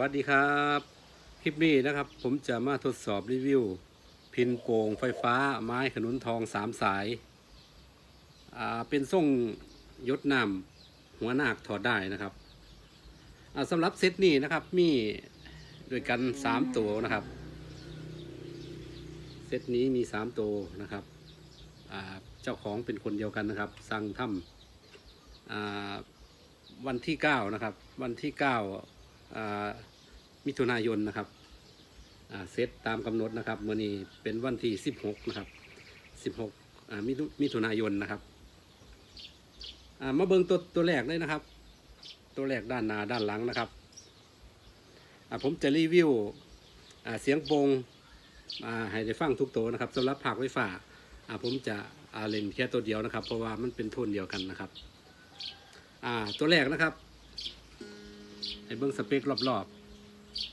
วัสดีครับ คลิปนี้นะครับ ผมจะมาทดสอบรีวิว พินโปงไฟฟ้าไม้ขนุนทองสามสายอ่าเป็นทรงยศนำหัวหนากถอดได้นะครับอ่าสำหรับเซตนี้นะครับมีด้วยกันสามตัวนะครับ เซตนี้มีสามตัวนะครับอ่าเจ้าของเป็นคนเดียวกันนะครับ สั่งทำอ่าวันที่เก้านะครับ วันที่เก้า มิถุนายนนะครับเซตตามกำหนดนะครับมื่อนี้เป็นวันที่ 16 นะครับ 16มิถุมิถุนายนนะครับมาเบิ่งตัวตัวแรกเลยนะครับ ตัวแรกด้านหน้าด้านหลังนะครับผมจะรีวิวเสียงโปงให้ได้ฟังทุกตัวนะครับสำหรับภาคไฟฟ้าอ่าผมจะเล่นแค่ตัวเดียวนะครับ เพราะว่ามันเป็นโทนเดียวกันนะครับตัวแรกนะครับ ให้เบิ่งสเปครอบ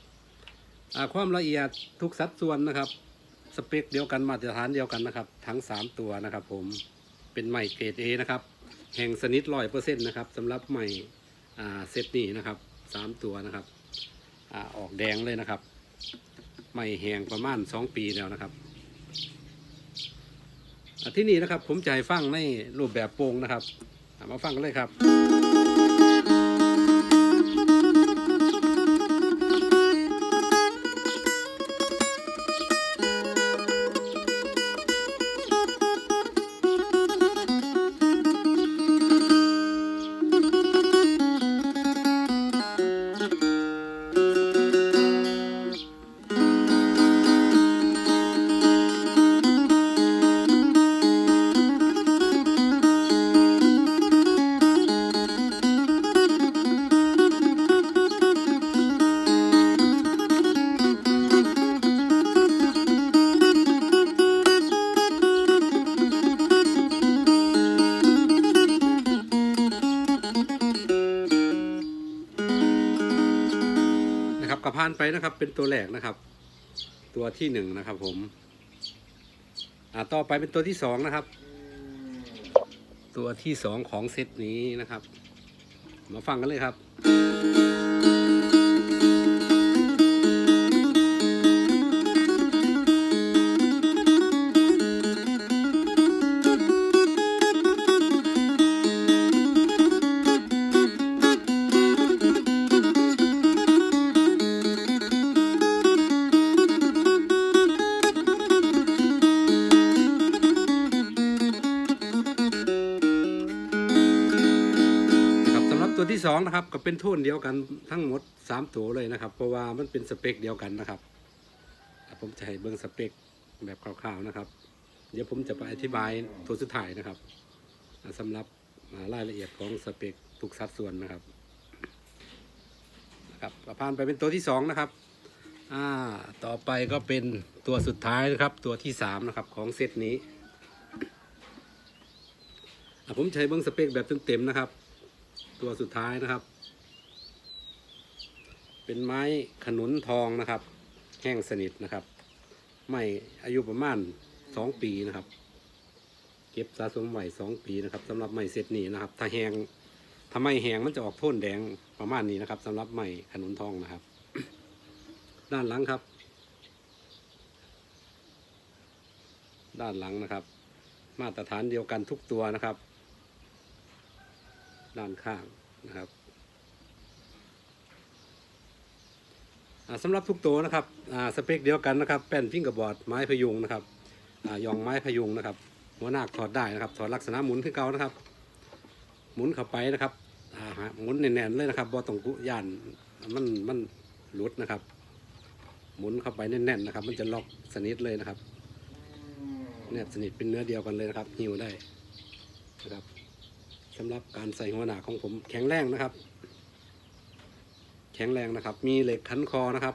ๆอความละเอียดทุกสัดส่วนนะครับ สเปคเดียวกันมาตรฐานเดียวกันนะครับ ทั้ง 3 ตัวนะครับผมเป็นใหม่เกรด A นะครับแห่งสนิทร้อยเปอร์เซ็นต์นะครับสำหรับใหม่เซตนี้นะครับ 3 ตัวนะครับอออกแดงเลยนะครับ ใหม่แหงประมาณ 2 ปีแล้วนะครับที่นี่นะครับผมจะให้ฟังในรูปแบบโปร่งนะครับ มาฟังกันเลยครับานไปนะครับ เป็นตัวแรกนะครับ ตัวที่หนึ่งนะครับ ผม อ่าต่อไปเป็นตัวที่สองนะครับ ตัวที่สองของเซตนี้นะครับ มาฟังกันเลยครับ ตัวที่สองนะครับก็เป็นโทนเดียวกันทั้งหมดสามตัวเลยนะครับ เพราะว่ามันเป็นสเปคเดียวกันนะครับ ผมจะให้เบิ้งสเปคแบบคร่าวๆนะครับ เดี๋ยวผมจะไปอธิบายตัวสุดท้ายนะครับสำหรับรายละเอียดของสเปคทุกสัดส่วนนะครับนะครับผ่านไปเป็นตัวที่สองนะครับอ่าต่อไปก็เป็นตัวสุดท้ายนะครับ ตัวที่สามนะครับของเซตนี้ผมใช้เบิ้งสเปคแบบเต็มๆนะครับ ตัวสุดท้ายนะครับ เป็นไม้ขนุนทองนะครับ แห้งสนิทนะครับ ไม่อายุประมาณสองปีนะครับ เก็บสะสมไว้สองปีนะครับสำหรับไม้เซตนี้นะครับ ถ้าแห้งถ้าไมแห้งมันจะออกโทนแดงประมาณนี้นะครับสำหรับไม้ขนุนทองนะครับ ด้านหลังครับ ด้านหลังนะครับ มาตรฐานเดียวกันทุกตัวนะครับ ด้านข้างนะครับสำหรับทุกตัวนะครับสเปคเดียวกันนะครับ แป้นพิงกระบอร์ดไม้พยุงนะครับอยองไม้พยุงนะครับ หัวหน้ากถอดได้นะครับ ถอดลักษณะหมุนขึ้นเก่านะครับ หมุนเข้าไปนะครับหมุนแน่นๆเลยนะครับบอต้องกุย่านมันมันหลุดนะครับ หมุนเข้าไปแน่นๆนะครับ มันจะล็อกสนิทเลยนะครับแนบสนิทเป็นเนื้อเดียวกันเลยนะครับหิวได้นะครับ สำหรับการใส่หัวหนาของผมแข็งแรงนะครับ แข็งแรงนะครับ มีเหล็กขันคอนะครับ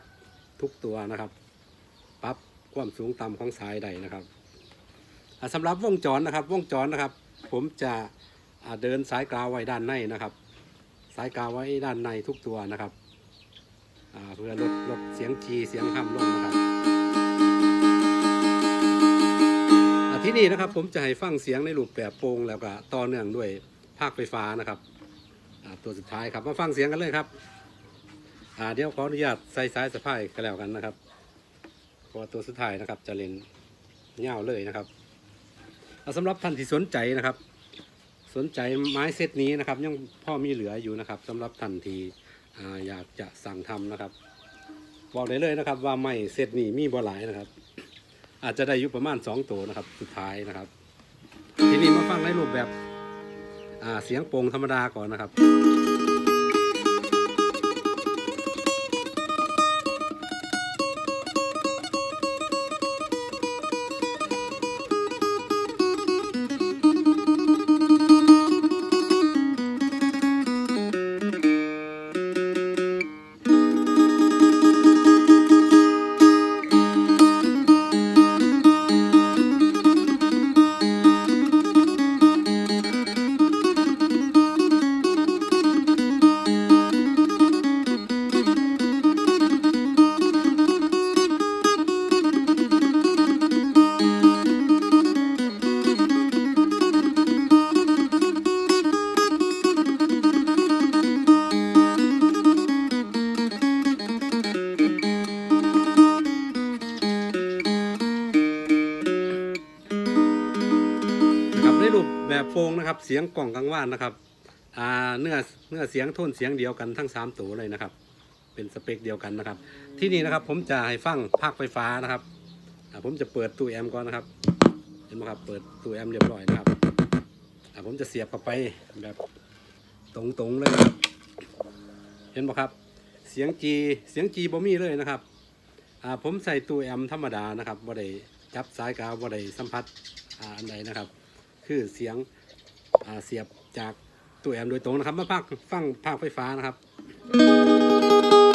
ทุกตัวนะครับปรับความสูงต่ำของสายใดนะครับอ่าสำหรับวงจรนะครับ วงจรนะครับ ผมจะเดินสายกาวไว้ด้านในนะครับ สายกาวไว้ด้านในทุกตัวนะครับเพื่อลดลดเสียงจีเสียงห้ำลงนะครับที่นี่นะครับผมจะให้ฟังเสียงในรูปแบบโปร่งแล้วก็ต่อเนื่องด้วย ภาคไฟฟ้านะครับตัวสุดท้ายครับมาฟังเสียงกันเลยครับเดี๋ยวขออนุญาตใส่สายสะพายกันแล้วกันนะครับเพราะตัวสุดท้ายนะครับจะเล่นเงาวเลยนะครับอ่าสำหรับท่านที่สนใจนะครับ สนใจไม้เซตนี้นะครับยังพ่อมีเหลืออยู่นะครับสำหรับท่านที่อ่อยากจะสั่งทำนะครับ บอกได้เลยนะครับ ว่าไม้เซตนี้มีบ่หลายนะครับ อาจจะได้อยู่ประมาณ2ตัวนะครับ สุดท้ายนะครับ ทีนี้มาฟังในรูปแบบ เสียงโปร่งธรรมดาก่อนนะครับ เสียงกล่องกังวานนะครับอ่าเนื้อเนื้อเสียงโทนเสียงเดียวกันทั้งสามตัวเลยนะครับ เป็นสเปคเดียวกันนะครับ ที่นี่นะครับผมจะให้ฟังภาคไฟฟ้านะครับผมจะเปิดตู้แอมก่อนนะครับเห็นไหมครับเปิดตู้แอมเรียบร้อยนะครับผมจะเสียบเข้าไปแบบตรงๆเลยนะครับเห็นไหมครับ เสียงจีเสียงจีบ่มีเลยนะครับผมใส่ตู้แอมธรรมดานะครับบ่ได้จับสายกาวบ่ได้สัมผัสอันใดนะครับ คือเสียง เสียบจากตัวแอมโดยตรงนะครับมาพักฟังภาคไฟฟ้านะครับนะครับ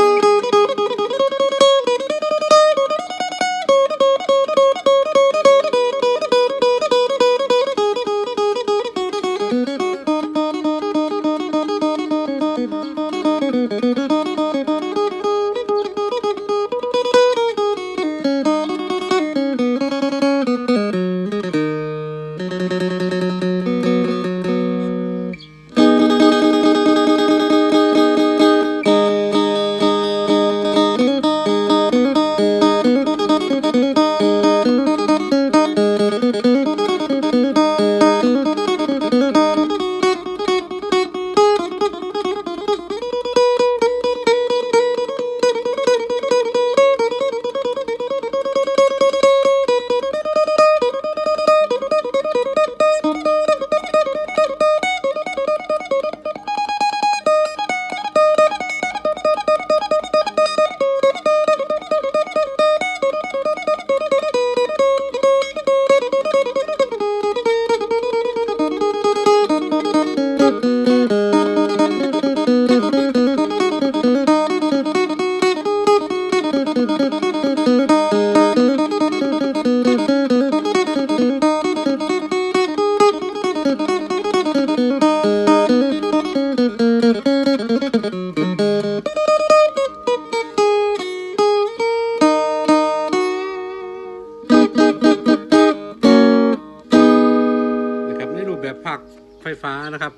ฟฟ้านะครับ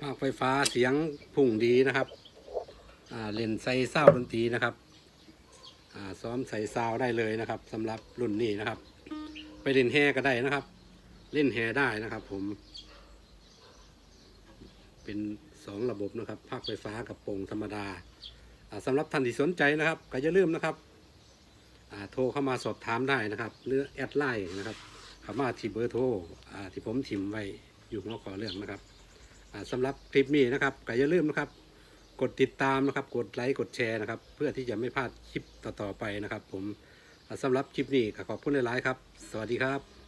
ภาคไฟฟ้าเสียงพุ่งดีนะครับเล่นใส่เศร้าดนตรีนะครับอ่าซ้อมใส่ซาวได้เลยนะครับสำหรับรุ่นนี้นะครับ ไปเล่นแฮก็ได้นะครับ เล่นแฮได้นะครับ ผม เป็นสองระบบนะครับภาคไฟฟ้ากับโป่งธรรมดาอ่าสำหรับท่านที่สนใจนะครับ ก็อย่าลืมนะครับอ่าโทรเข้ามาสอบถามได้นะครับ หรือแอดไลน์นะครับเข้ามาที่เบอร์โทรอ่าที่ผมทิมไว้ อยู่หัวข้อเรื่องนะครับสำสำหรับคลิปนี้นะครับก็อย่าลืมนะครับ กดติดตามนะครับ กดไลค์กดแชร์นะครับ เพื่อที่จะไม่พลาดคลิปต่อๆไปนะครับ ผมสำสำหรับคลิปนี้ก็ขอบคุณหลายๆครับ สวัสดีครับ